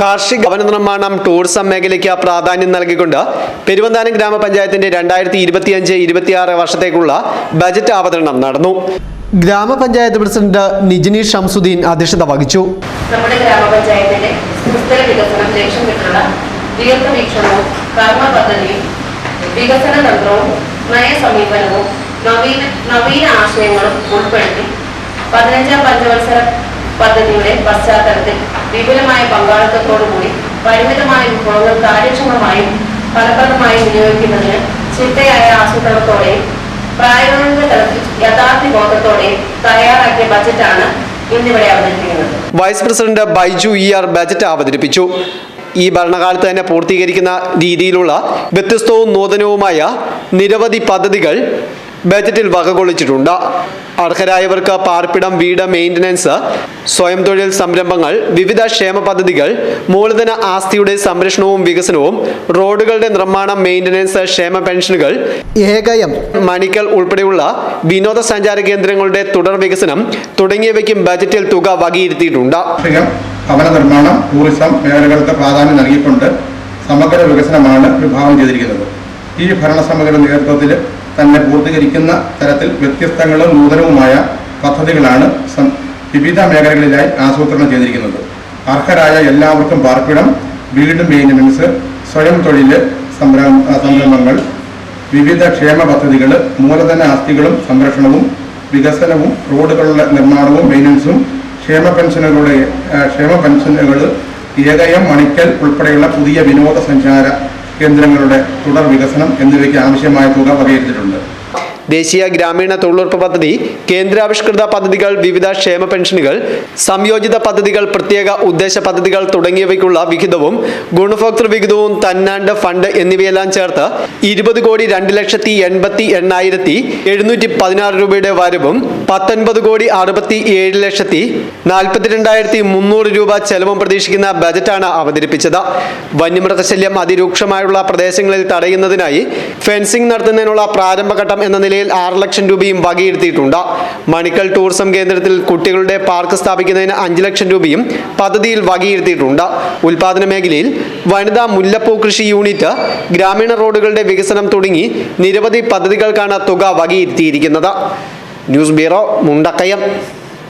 കാർഷിക ഭവന നിർമ്മാണം ടൂറിസം മേഖലയ്ക്ക് പ്രാധാന്യം നൽകിക്കൊണ്ട് പെരുവന്താനം ഗ്രാമപഞ്ചായത്തിന്റെ രണ്ടായിരത്തി ഇരുപത്തിയഞ്ച് ഇരുപത്തിയാറ് വർഷത്തേക്കുള്ള ബജറ്റ് അവതരണം നടന്നു. ഗ്രാമപഞ്ചായത്ത് പ്രസിഡന്റ് നിജിനി ഷംസുദ്ദീൻ അധ്യക്ഷത വഹിച്ചു. നമ്മുടെ ഗ്രാമപഞ്ചായത്തിന്റെ സുസ്ഥിര വികസനം ലക്ഷ്യമിട്ടുള്ള ദീർഘവീക്ഷണവും കർമ്മ പദ്ധതിയും വികസന തന്ത്രവും നയസമീപനവും നവീന നവീന ആശയങ്ങളും ഉൾപ്പെടുത്തി പതിനഞ്ചാം പഞ്ചവത്സര പദ്ധതിയുടെ പശ്ചാത്തലത്തിൽ വിപുലമായ പങ്കാളിത്തത്തോടുകൂടി പരിമിതമായ വിഭവങ്ങൾ കാര്യക്ഷമമായും ഫലപ്രദമായും വിനിയോഗിക്കുന്നതിന് ചിട്ടയായ ആസൂത്രണത്തോടെയും പ്രായോഗിക തലത്തിൽ യഥാർത്ഥ ബോധത്തോടെയും തയ്യാറാക്കിയ ബജറ്റാണ് അവതരിപ്പിക്കുന്നത്. Vice president Baiju E R budget അവതരിപ്പിച്ചു. ഈ ഭരണകാലത്ത് തന്നെ പൂർത്തീകരിക്കുന്ന രീതിയിലുള്ള വ്യത്യസ്തവും നൂതനവുമായ നിരവധി പദ്ധതികൾ ബജറ്റിൽ വകകൊള്ളിച്ചിട്ടുണ്ട്. അർഹരായവർക്ക് പാർപ്പിടം വീട് മെയിന്റനൻസ് സ്വയം തൊഴിൽ സംരംഭങ്ങൾ വിവിധ ക്ഷേമ പദ്ധതികൾ മൂലധന ആസ്തിയുടെ സംരക്ഷണവും വികസനവും റോഡുകളുടെ നിർമ്മാണം മെയിന്റനൻസ് ക്ഷേമ പെൻഷനുകൾ ഏകയം മണിക്കൽ ഉൾപ്പെടെയുള്ള വിനോദസഞ്ചാര കേന്ദ്രങ്ങളുടെ തുടർ വികസനം തുടങ്ങിയവയ്ക്കും ബജറ്റിൽ തുക വകയിരുത്തിയിട്ടുണ്ട്. ഭവന നിർമ്മാണം ടൂറിസം മേഖലകൾക്ക് പ്രാധാന്യം നൽകിക്കൊണ്ട് സമഗ്ര വികസനമാണ് വിഭാവനം ചെയ്തിരിക്കുന്നത്. ഈ ഭരണസമിതിയുടെ നേതൃത്വത്തിൽ തന്നെ പൂർത്തീകരിക്കുന്ന തരത്തിൽ വ്യത്യസ്തങ്ങളും നൂതനവുമായ പദ്ധതികളാണ് വിവിധ മേഖലകളിലായി ആസൂത്രണം ചെയ്തിരിക്കുന്നത്. അർഹരായ എല്ലാവർക്കും പാർപ്പിടം വീട് മെയിന്റനൻസ് സ്വയം തൊഴിൽ സംരം സംരംഭങ്ങൾ വിവിധ ക്ഷേമ പദ്ധതികൾ മൂലധന ആസ്തികളും സംരക്ഷണവും വികസനവും റോഡുകളുടെ നിർമ്മാണവും മെയിന്റനൻസും ക്ഷേമ പെൻഷനുകളുടെ ക്ഷേമ പെൻഷനുകൾ ഏകയം മണിക്കൽ ഉൾപ്പെടെയുള്ള പുതിയ വിനോദസഞ്ചാര കേന്ദ്രങ്ങളുടെ തുടർ വികസനം എന്നിവയ്ക്ക് ആവശ്യമായ തുക വകയിരുത്തിയിട്ടുണ്ട്. ദേശീയ ഗ്രാമീണ തൊഴിലുറപ്പ് പദ്ധതി കേന്ദ്രാവിഷ്കൃത പദ്ധതികൾ വിവിധ ക്ഷേമ പെൻഷനുകൾ സംയോജിത പദ്ധതികൾ പ്രത്യേക ഉദ്ദേശ പദ്ധതികൾ തുടങ്ങിയവയ്ക്കുള്ള വിഹിതവും ഗുണഭോക്തൃ വിഹിതവും തന്നാണ്ട് ഫണ്ട് എന്നിവയെല്ലാം ചേർത്ത് ഇരുപത് കോടി രണ്ട് ലക്ഷത്തി എൺപത്തി എണ്ണായിരത്തി എഴുന്നൂറ്റി പതിനാറ് രൂപയുടെ വരവും പത്തൊൻപത് കോടി അറുപത്തി ഏഴ് ലക്ഷത്തി നാൽപ്പത്തിരണ്ടായിരത്തി മുന്നൂറ് രൂപ ചെലവും പ്രതീക്ഷിക്കുന്ന ബജറ്റാണ് അവതരിപ്പിച്ചത്. വന്യമൃഗശല്യം അതിരൂക്ഷമായുള്ള പ്രദേശങ്ങളിൽ തടയുന്നതിനായി ഫെൻസിംഗ് നടത്തുന്നതിനുള്ള പ്രാരംഭഘട്ടം എന്ന നിലയിൽ ആറ് ലക്ഷം രൂപയും വകയിരുത്തിയിട്ടുണ്ട്. മണിക്കൽ ടൂറിസം കേന്ദ്രത്തിൽ കുട്ടികളുടെ പാർക്ക് സ്ഥാപിക്കുന്നതിന് അഞ്ച് ലക്ഷം രൂപയും പദ്ധതിയിൽ വകയിരുത്തിയിട്ടുണ്ട്. ഉൽപാദന മേഖലയിൽ വനിതാ മുല്ലപ്പൂ കൃഷി യൂണിറ്റ് ഗ്രാമീണ റോഡുകളുടെ വികസനം തുടങ്ങി നിരവധി പദ്ധതികൾക്കാണ് തുക വകയിരുത്തിയിരിക്കുന്നത്. News bureau Mundakayam.